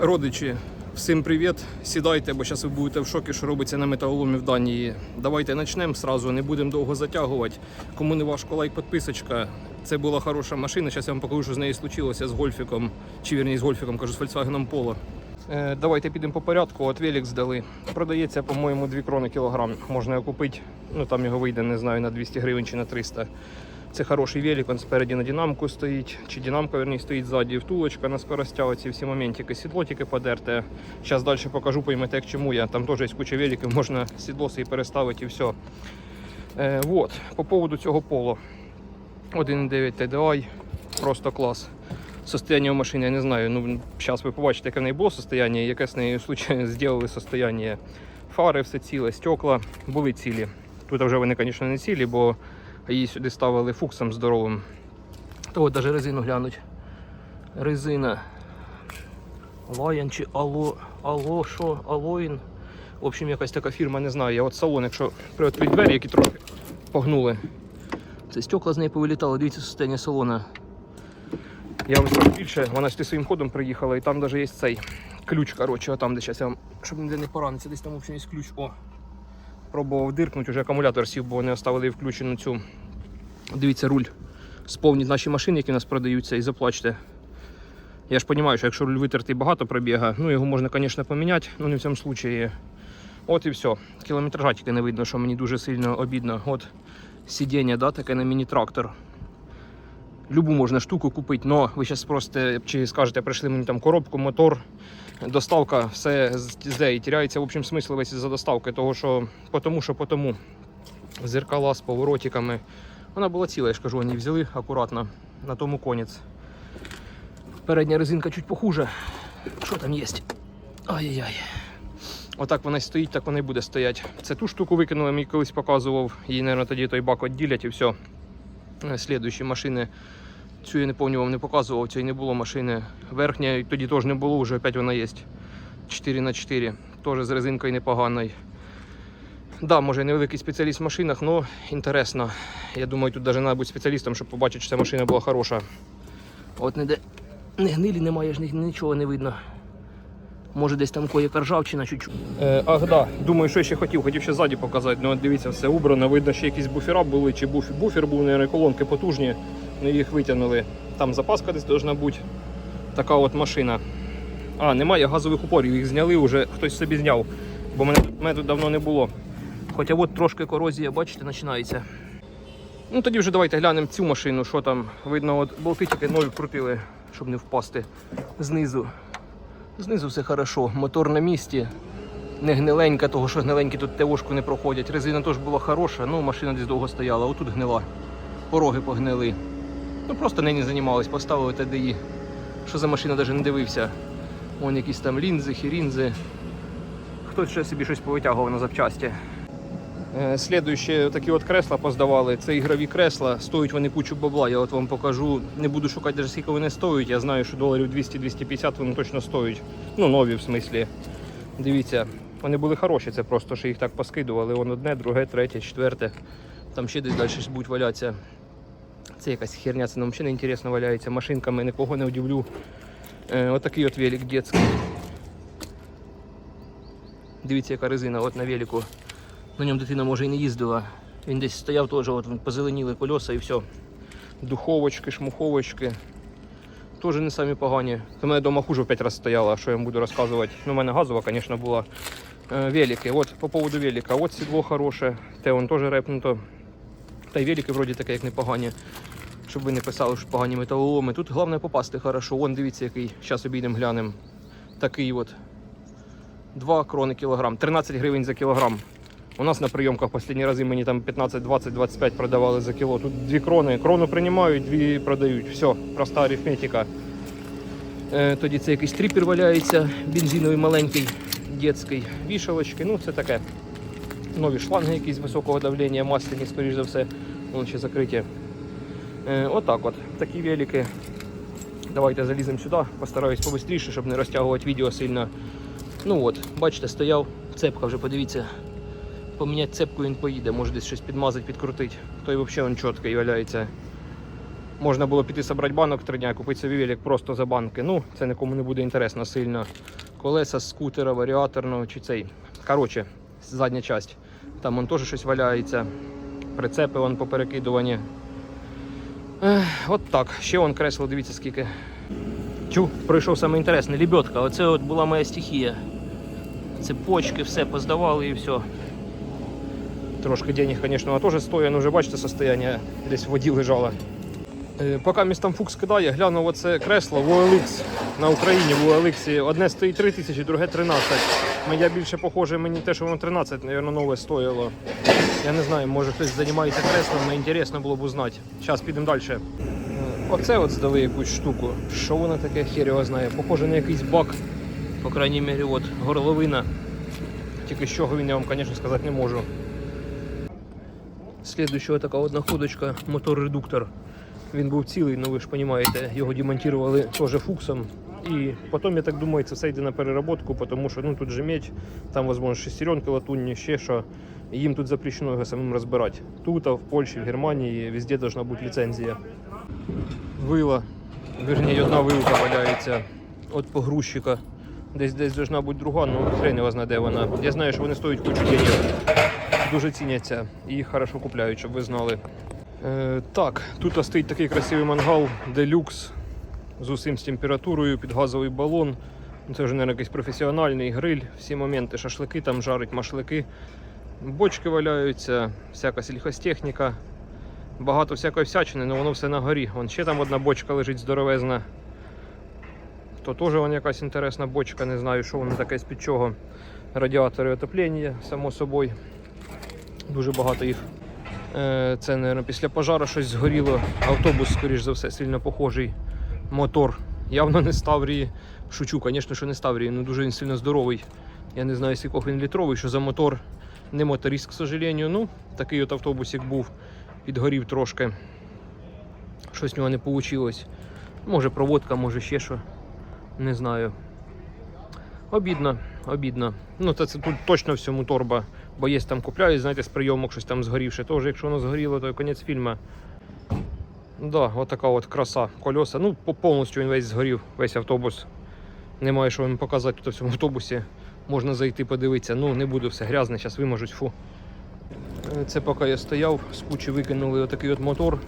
Родичі, всім привіт! Сідайте, бо зараз ви будете в шокі, що робиться на металоломі в Данії. Давайте почнемо сразу, не будемо довго затягувати. Кому не важко лайк, підписочка. Це була хороша машина. Зараз я вам покажу, що з нею случилося з гольфіком, чи вірні з гольфіком, кажу, з Volkswagen Polo. Е, давайте підемо по порядку. От велик здали. Продається, по-моєму, 2 крони кілограм. Можна його купити. Ну там його вийде, не знаю, на 200 гривень чи на 300. Це хороший велик, він спереді на динамку стоїть, чи динамка верні стоїть ззаді, втулочка на скоростях, оці всі моментики, сідло тільки подерте. Зараз далі покажу, поймете, чому я. Там теж є куча великів, можна сідло собі переставити і все. Е, вот. По поводу цього поло. 1.9 TDI, просто клас. Состояние у машини я не знаю. Ну, зараз ви побачите, яке в неї було состояние, яке з нею зробили состояние. Фари, все ціле, стекла були цілі. Тут вже вони, звісно, не цілі, бо її сюди ставили фуксом здоровим. То от навіть резину глянуть. Резина. Lion чи Ало, Ало, що, Алоїн. В общем, якась така фірма, не знаю. Я от салон, якщо приоткрити двері, які трохи погнули. Це стекла з неї повилітали, дивіться состояние салона. Я вам скажу більше, вона сюди своїм ходом приїхала, і там навіть є цей ключ, коротше, отам, де зараз я вам, щоб ніде не поранитися, десь там в общем, є ключ. О, пробував диркнути, вже акумулятор сів, бо вони оставили включену цю. Дивіться, руль. Сповніть наші машини, які у нас продаються, і заплачте. Я ж розумію, що якщо руль витертий багато пробіга, ну його можна, звісно, поміняти, але не в цьому випадку. От і все. Кілометража тільки не видно, що мені дуже сильно обідно. От сидіння, да, таке на міні-трактор. Любу можна штуку купити, але ви зараз просто чи скажете, прийшли мені там коробку, мотор, доставка, все з з і теряється в общем смисл за доставки, того що потому що потому. Зеркала з поворотиками. Вона була ціла, я ж кажу, вони взяли акуратно на тому конець. Передня резинка чуть похуже. Що там є? Ай-яй-яй. Отак вона стоїть, так вона й буде стояти. Це ту штуку викинули, мені колись показував. Її, мабуть, тоді той бак відділять і все. Е, Слідуючі машини. Цю я не пам'ятаю, вам не показував, цієї не було машини. Верхня тоді теж не було, вже опять вона є. 4 на 4 Теж з резинкою непоганою. Да, може невеликий спеціаліст в машинах, але інтересно. Я думаю, тут навіть треба бути спеціалістом, щоб побачити, що ця машина була хороша. От ніде не гнилі немає, ж нічого не видно. Може десь там коє ржавчина чуть-чуть. Е, ах, да. Думаю, що ще хотів. Хотів ще ззаді показати. Ну, от дивіться, все убрано. Видно, що якісь буфера були, чи буф... буфер був, наверное, колонки потужні. Їх витягнули. Там запаска десь должна бути. Така от машина. А, немає газових упорів, їх зняли вже, хтось собі зняв. Бо мене, мене тут давно не було. Хоча от трошки корозія, бачите, починається. Ну тоді вже давайте глянемо цю машину, що там. Видно, от болти тільки нові крутили, щоб не впасти знизу. Знизу все хорошо, мотор на місці. Не гниленька, того що гниленькі тут ТОшку не проходять. Резина теж була хороша, ну машина десь довго стояла, отут гнила. Пороги погнили. Ну просто нині займались, поставили ТДІ. Що за машина навіть не дивився. Вон якісь там лінзи, хірінзи. Хтось ще собі щось повитягував на запчасті. Е, Слідуючі такі от кресла поздавали. Це ігрові кресла. Стоять вони кучу бабла. Я от вам покажу. Не буду шукати, навіть скільки вони стоять. Я знаю, що доларів 200-250 вони точно стоять. Ну, нові в смислі. Дивіться, вони були хороші, це просто що їх так поскидували. Вон одне, друге, третє, четверте. Там ще десь далі будуть валятися. Це якась херня, це нам взагалі не інтересно валяється. Машинками нікого не удивлю. Е, отакий от велик детський. Дивіться, яка резина от на велику. На ньому дитина може і не їздила. Він десь стояв теж, от позеленіли кольоса і все. Духовочки, шмуховочки. Теж не самі погані. У мене вдома хуже в 5 разів стояла, що я вам буду розказувати. Ну, у мене газова, звісно, була. Е, велики. От по поводу велика. От сідло хороше, те он теж репнуто. Та й велики вроді таке, як непогані. Щоб ви не писали, що погані металоломи. Тут головне попасти хорошо. Вон дивіться, який. Зараз обійдемо глянемо. Такий от. 2 крони кілограм. 13 гривень за кілограм. У нас на прийомках останні рази мені там 15, 20, 25 продавали за кіло. Тут дві крони. Крону приймають, дві продають. Все, проста арифметика. Е, тоді це якийсь тріпер валяється, бензиновий маленький, дитячий, вішалочки. Ну, це таке. Нові шланги якісь високого давлення, масляні, скоріш за все. Вон ще закриті. Е, отак от. Такі велики. Давайте заліземо сюди, постараюсь побистріше, щоб не розтягувати відео сильно. Ну от, бачите, стояв, цепка вже подивіться. Поміняти цепку він поїде, може десь щось підмазати, підкрутити. Той взагалі він чіткий валяється. Можна було піти собрати банок три дня, купити собі велик просто за банки. Ну, це нікому не буде інтересно сильно. Колеса скутера, варіаторного чи цей. Коротше, задня часть. Там вон теж щось валяється. Прицепи вон поперекидувані. От так. Ще вон кресло, дивіться скільки. Чу, пройшов саме інтересне. Лебедка. Оце от була моя стихія. Цепочки, все поздавали і все. Трошки денег, звісно, теж стоїть, ну вже бачите состояние, десь в воді лежало. Е, Поки місь там фукс кидає, глянув оце кресло в OLX на Україні в OLX. Одне стоїть 3 тисячі, друге 13. Я більше похоже, мені те, що воно 13, мабуть, нове стоїло. Я не знаю, може хтось займається креслом, мені інтересно було б узнати. Зараз підемо далі. Е, Оце от здали якусь штуку. Що воно таке, хер знає. Похоже на якийсь бак. По крайній мірі, от горловина. Тільки з чого він, я вам, звісно, сказати не можу. Слідуюча така от находочка, мотор-редуктор. Він був цілий, ну ви ж розумієте, його демонтували теж фуксом. І потім, я так думаю, це все йде на переработку, тому що ну, тут же медь, там, можливо, шестеренки латунні, ще що. Їм тут запрещено його самим розбирати. Тут, а в Польщі, в Германії, везде должна бути ліцензія. Вила, верніше, одна вилка валяється від погрузчика. Десь десь должна бути друга, ну хрен його знає, де вона. Я знаю, що вони стоять кучу денег. Дуже ціняться і їх хорошо купляють, щоб ви знали. Е, так, тут стоїть такий красивий мангал делюкс з усім з температурою, під газовий балон. Ну, Це вже, мабуть, якийсь професіональний гриль, всі моменти, шашлики там жарить, машлики. Бочки валяються, всяка сільхозтехніка. Багато всякої всячини, але воно все на горі. Вон ще там одна бочка лежить здоровезна. То теж вон якась інтересна бочка, не знаю, що воно таке з-під чого. Радіатори отоплення, само собою. Дуже багато їх. Е, Це, мабуть, після пожару щось згоріло. Автобус, скоріш за все, сильно похожий. Мотор. Явно не Ставрії. Шучу, звісно, що не Ставрії, але дуже він сильно здоровий. Я не знаю, скільки він літровий, що за мотор. Не моторист, к сожалению. Ну, такий от автобусик був. Підгорів трошки. Щось в нього не вийшло. Може проводка, може ще що. Не знаю. Обідно, обідно. Ну, це, це тут точно всьому торба. Бо є там купляють, знаєте, з прийомок щось там згорівше. Тож, якщо воно згоріло, то кінець фільму. Да, от така от краса. Кольоса. Ну, по- повністю він весь згорів, весь автобус. Немає що вам показати тут в цьому автобусі. Можна зайти подивитися. Ну, не буду все грязне, зараз вимажуть. Фу. Е, Це поки я стояв, з кучі викинули отакий от мотор.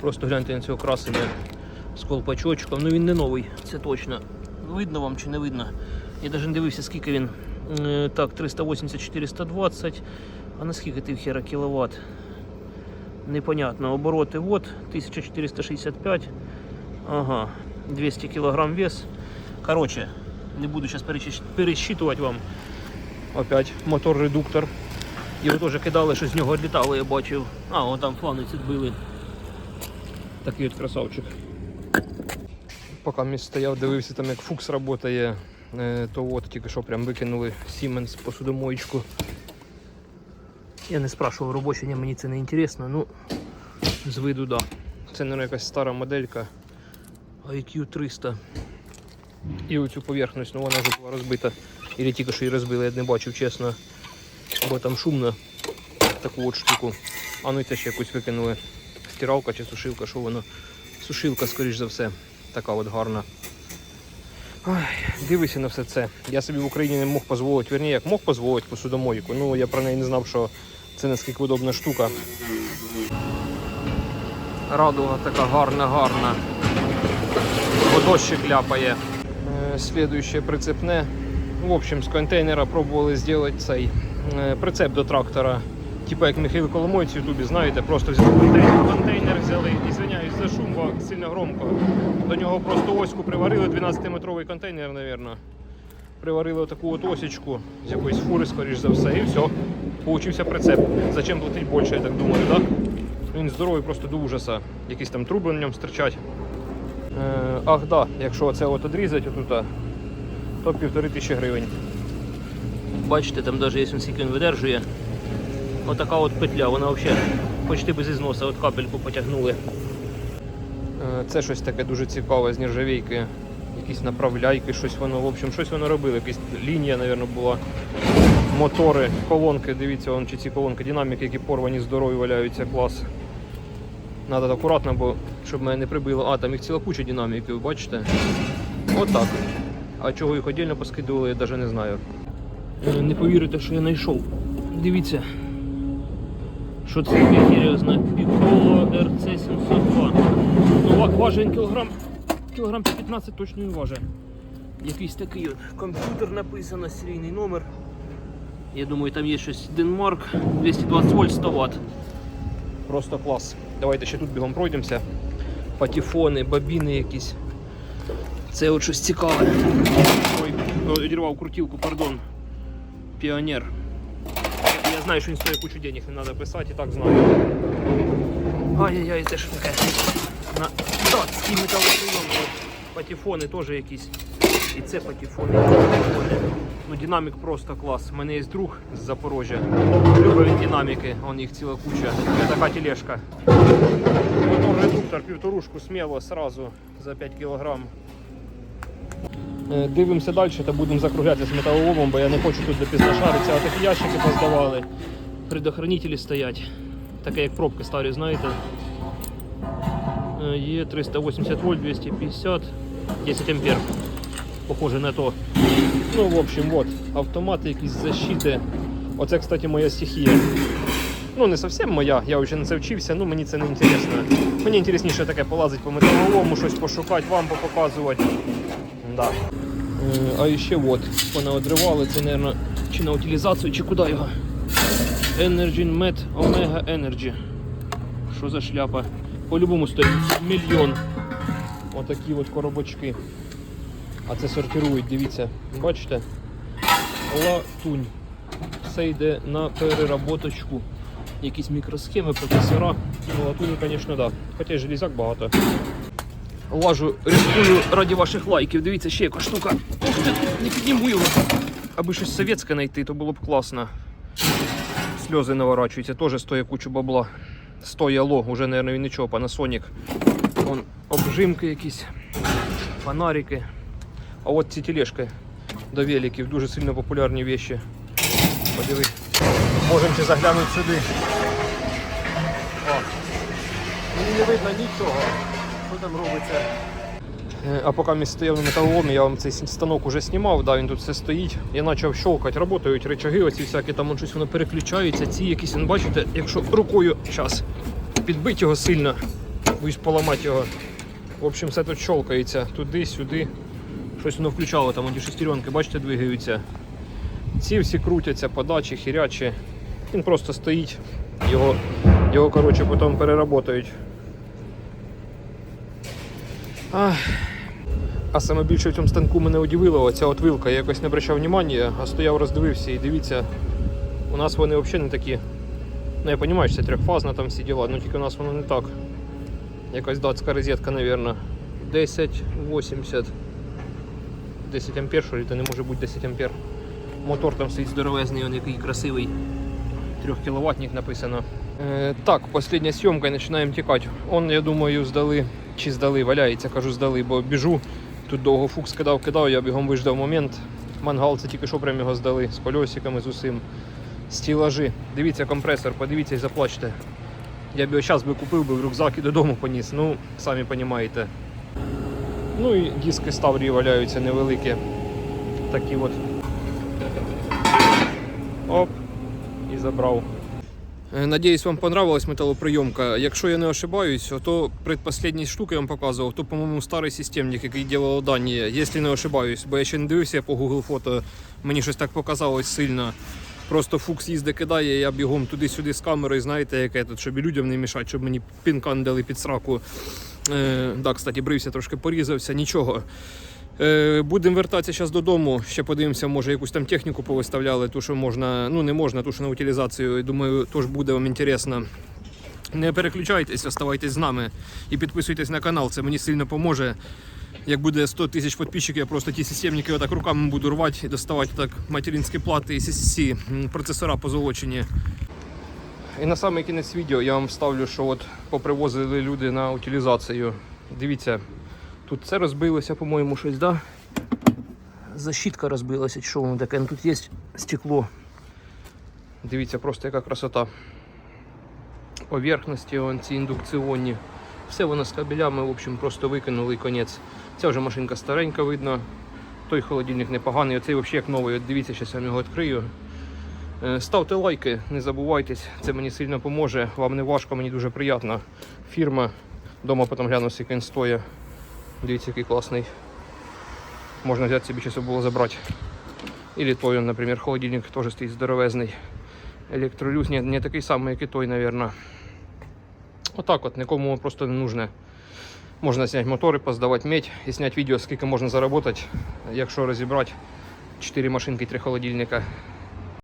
Просто гляньте на цього красення з колпачочком. Ну він не новий, це точно. Видно вам чи не видно? Я навіть не дивився, скільки він. Е, Так, 380-420. А наскільки ти хера кіловат? Непонятно. Обороти вот 1465. Ага, 200 кілограм вес. Короче, не буду зараз пересчитувати вам. Опять мотор-редуктор. Його теж кидали, що з нього відлітало, я бачив. А, вон там фланець відбили. Такий от красавчик. Поки мій стояв, дивився там, як фукс працює, е, то от тільки що прям викинули Siemens посудомоєчку. Я не спрашивав робоче, ні, мені це не інтересно, ну з виду да. Це не якась стара моделька IQ 300. І оцю поверхність, ну вона вже була розбита. Ілі тільки що її розбили, я не бачив, чесно. Бо там шумно таку от штуку. А ну і це ще якусь викинули. Стиралка чи сушилка, що воно? Сушилка, скоріш за все, така от гарна. Ой, дивися на все це. Я собі в Україні не мог дозволити, верні, як мог дозволити посудомойку. Ну я про неї не знав, що це наскільки удобна штука. Радуга така гарна, гарна. Водощик ляпає. Е, Слідуюче прицепне. В общем, з контейнера пробували зробити цей е, прицеп до трактора. Типа як Михайло Коломойць в Ютубі, знаєте, просто взяли контейнер, контейнер взяли, ізвиняюсь за шум, бо сильно громко. До нього просто оську приварили, 12-метровий контейнер, мабуть. Приварили таку от осічку з якоїсь фури, скоріш за все, і все. Получився прицеп. Зачем платити більше, я так думаю, так? Він здоровий просто до ужаса. Якісь там труби на ньому стирчать. Е, ах, да, якщо це от одрізати отут, то півтори тисячі гривень. Бачите, там навіть якщо скільки він видержує. Отака от петля, вона взагалі почти без ізносу, от капельку потягнули. Е, Це щось таке дуже цікаве з нержавійки. Якісь направляйки, щось воно, в общем, щось воно робило, якась лінія, мабуть, була. Мотори, колонки, дивіться, вон, чи ці колонки, динаміки, які порвані здорові валяються, клас. Надо акуратно, бо щоб мене не прибило. А, там їх ціла куча динаміків, бачите? Отак. А чого їх віддільно поскидували, я навіть не знаю. Е, Не повірите, що я знайшов. Дивіться. Що це таке серйозне? Piccolo RC702. Ну, ва- важить кілограм, кілограм 15 точно він важить. Якийсь такий от комп'ютер написано, серійний номер. Я думаю, там є щось Денмарк 220 вольт 100 Вт. Просто клас. Давайте ще тут бігом пройдемося. Патефони, бабіни якісь. Це от щось цікаве. Ой, відірвав крутілку, пардон. Піонер. Знаю, що він стоїть кучу денег, не треба писати, і так знаю. Ай-яй-яй, це ж таке. На датський металоприйом. Патефони теж якісь. І це патефони, і це патефони. Ну, динамік просто клас. У мене є друг з Запорожжя. Любить динаміки, он їх ціла куча. Це така тележка. Мотор редуктор, півторушку сміло сразу за 5 кг. Е, Дивимося далі та будемо закруглятися з металоломом, бо я не хочу тут допізно шаритися, а такі ящики поздавали. Предохранителі стоять. Таке як пробки старі, знаєте. Е, Є 380 вольт, 250, 10 ампер. Похоже на то. Ну, в общем, вот, автомати, якісь защити. Оце, кстати, моя стихія. Ну, не зовсім моя, я вже на це вчився, ну мені це не інтересно. Мені інтересніше таке полазити по металолому, щось пошукати, вам попоказувати. Да. Е, А ще от, понаодривали, це, мабуть, чи на утилізацію, чи куди його. Energy Med Omega Energy. Що за шляпа? По-любому стоїть мільйон. Отакі от коробочки. А це сортирують, дивіться. Бачите? Латунь. Це йде на переработочку. Якісь мікросхеми, процесора. Ну, латуні, звісно, так. Да. Хоча железяк багато. Лажу, рискую раді ваших лайків. Дивіться, ще яка штука. Ух ти, не підніму його. Аби щось совєтське знайти, то було б класно. Сльози наворачуються, теж стоїть кучу бабла. Стоїть алло, уже, мабуть, він нічого, Panasonic. Вон обжимки якісь, фонарики. А от ці тележки до великів, дуже сильно популярні вещи. Подиви. Можемо ще заглянути сюди. О. Мені не видно нічого. Там робиться? Е, А поки ми стояв на металоломі, я вам цей станок уже знімав, да, він тут все стоїть. Я почав щелкати, працюють речаги, оці всякі, там щось воно переключається, ці якісь, він бачите, якщо рукою час підбити його сильно, боюсь поламати його. В общем, все тут щелкається, туди, сюди. Щось воно включало, там ті шестеренки, бачите, двигаються. Ці всі крутяться, подачі, хірячі. Він просто стоїть, його, його коротше, потім переработають. А саме більше в цьому станку мене удивило оця от вилка. Я якось не обращав уваги, а стояв, роздивився і дивіться, у нас вони взагалі не такі. Ну я розумію, що це трьохфазна там всі діла, але тільки у нас воно не так. Якась датська розетка, мабуть. 1080. 10 ампер, що це не може бути 10 ампер. Мотор там стоїть здоровезний, він який красивий. 3 кіловатник написано. Е, так, остання зйомка, починаємо тікати. Он, я думаю, здали, чи здали, валяється, кажу, здали, бо біжу. Тут довго фукс кидав, кидав, я бігом виждав момент. Мангал це тільки що прям його здали з кольосиками, з усім. Стілажі. Дивіться компресор, подивіться і заплачте. Я б його зараз би купив би в рюкзак і додому поніс. Ну, самі розумієте. Ну і диски ставрії валяються невеликі. Такі от. Оп. І забрав. Е, Надіюсь, вам понравилась металоприйомка. Якщо я не ошибаюсь, то предпоследній штуки я вам показував, то, по-моєму, старий системник, який ділав дані, якщо не ошибаюсь, бо я ще не дивився по Google фото, мені щось так показалось сильно. Просто фукс їздить кидає, я бігом туди-сюди з камерою, знаєте, яке тут, щоб і людям не мішати, щоб мені пінка не дали під сраку. Е, да, кстати, брився, трошки порізався, нічого. Е, будемо вертатися зараз додому. Ще подивимося, може якусь там техніку повиставляли, ту, що можна, ну не можна, ту, що на утилізацію. Думаю, теж буде вам інтересно. Не переключайтесь, оставайтесь з нами і підписуйтесь на канал, це мені сильно поможе. Як буде 100 тисяч підписчиків, я просто ті системники отак руками буду рвати і доставати так материнські плати і ці процесора позолочені. І на самий кінець відео я вам вставлю, що от попривозили люди на утилізацію. Дивіться, тут це розбилося, по-моєму, щось, да? Защитка розбилася, що воно таке. Ну, тут є стекло. Дивіться, просто яка красота. поверхності, вон ці індукціонні. Все воно з кабелями, в общем, просто викинули і конець. Ця вже машинка старенька, видно. Той холодильник непоганий, оцей взагалі як новий. От дивіться, зараз я його відкрию. Е, Ставте лайки, не забувайтесь, це мені сильно поможе. Вам не важко, мені дуже приємно. Фірма. Дома потім гляну, скільки він стоїть. Дивіться, який класний. Можна взяти собі, щоб було забрати. Или той, он, наприклад, холодильник теж стоїть здоровезний. Електролюз, не, не такий самий, як і той, мабуть. Отак от, нікому просто не нужне. Можна зняти мотори, поздавати медь і зняти відео, скільки можна заробити, якщо розібрати 4 машинки, 3 холодильника.